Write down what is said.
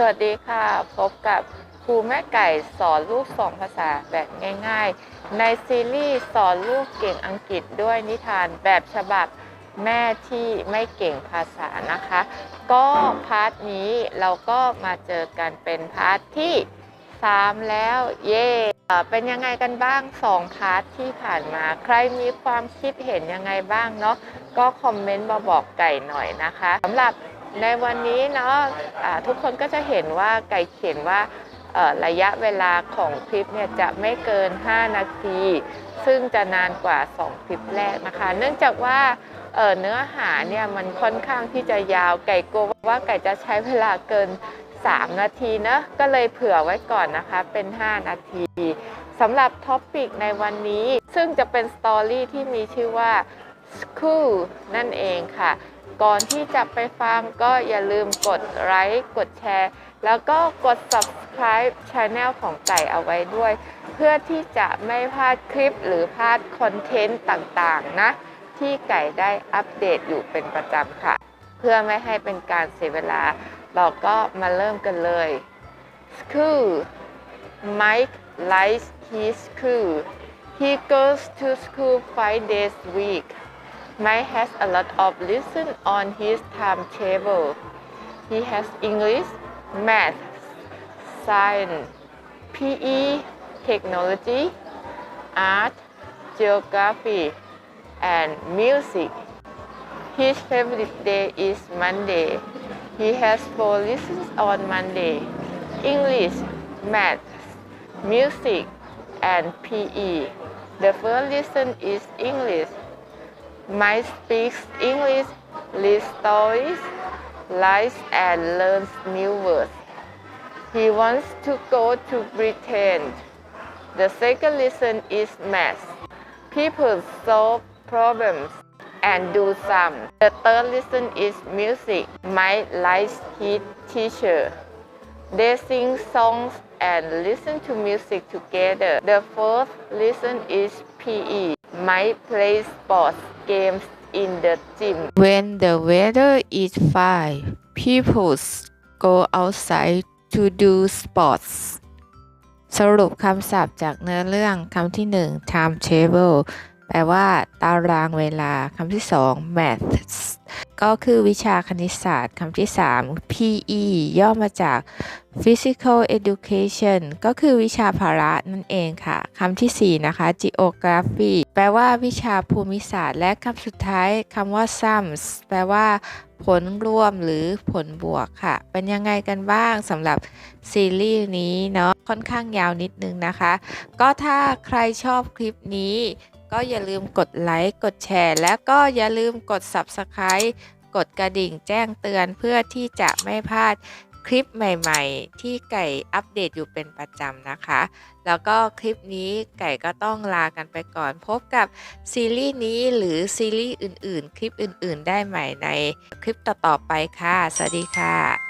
สวัสดีค่ะ พบกับครูแม่ไก่สอนลูกสองภาษาแบบง่ายๆ ในซีรีส์สอนลูกเก่งอังกฤษด้วยนิทานแบบฉบับแม่ที่ไม่เก่งภาษานะคะ ก็พาร์ทนี้เราก็มาเจอกันเป็นพาร์ทที่ 3 แล้ว เย่เป็นยังไงกันบ้าง 2 พาร์ทที่ผ่านมา ใครมีความคิดเห็นยังไงบ้างเนาะก็คอมเมนต์มาบอกไก่หน่อยนะคะสำหรับ ในวันนี้เนาะะทุกคนก็จะเห็นว่าไก่เขียนว่าระยะเวลาของคลิปเนี่ยจะไม่เกิน 5 นาที ซึ่งจะนานกว่า 2 คลิปแรกนะคะ เนื่องจากว่าเเนื้อหาเนี่ยมันค่อนข้างที่จะยาวไก่กลัวว่าไก่จะใช้เวลาเกิน 3 นาทีนะก็เลยเผื่อไว้ก่อนนะคะเป็น 5 นาทีสำหรับท็อปิกในวันนี้ ซึ่งจะเป็นสตอรี่ที่มีชื่อว่า School นั่นเองค่ะ ก่อนที่จะไปฟังก็อย่าลืมกดไลค์กดแชร์ แล้วก็กด subscribe Channel ของไก่เอาไว้ด้วย เพื่อที่จะไม่พลาดคลิปหรือพลาดคอนเทนต์ต่างๆนะ ที่ไก่ได้อัปเดตอยู่เป็นประจำค่ะ เพื่อไม่ให้เป็นการเสียเวลา เราก็มาเริ่มกันเลย School Mike likes his school he goes to school five days a week Mike has a lot of lessons on his timetable he has English math science PE technology art geography and music his favorite day is Monday. He has four lessons on Monday English, Math, Music, and PE. The first lesson is English. Mike speaks English, reads stories, likes and learns new words. He wants to go to Britain. The second lesson is Math. People solve problems and do some. The third lesson is music. Mike likes his teacher. They sing songs and listen to music together. The fourth lesson is PE. Mike plays sports games in the gym. When the weather is fine, people go outside to do sports. สรุปคำศัพท์จากเนื้อเรื่องคำที่ 1 timetable แปลว่า ตารางเวลาคำที่ 2 maths ก็คือวิชาคณิตศาสตร์คำที่ 3 PE ย่อมาจาก physical education ก็คือวิชาภาระนั่นเองค่ะคำที่ 4 นะคะ geography แปลว่าวิชาภูมิศาสตร์ และคำสุดท้ายคำว่า sums แปลว่า ผลรวมหรือผลบวกค่ะ เป็นยังไงกันบ้างสำหรับซีรีส์นี้เนาะค่อนข้างยาวนิดนึงนะคะ ก็ถ้าใครชอบคลิปนี้ ก็อย่าลืมกดไลค์ กดแชร์ และก็อย่าลืมกด Subscribe กดกระดิ่งแจ้งเตือนเพื่อที่จะไม่พลาดคลิปใหม่ๆ ที่ไก่อัปเดตอยู่เป็นประจำนะคะ แล้วก็คลิปนี้ไก่ก็ต้องลากันไปก่อน พบกับซีรีส์นี้หรือซีรีส์อื่นๆ คลิปอื่นๆ ได้ใหม่ในคลิปต่อๆไปค่ะ สวัสดีค่ะ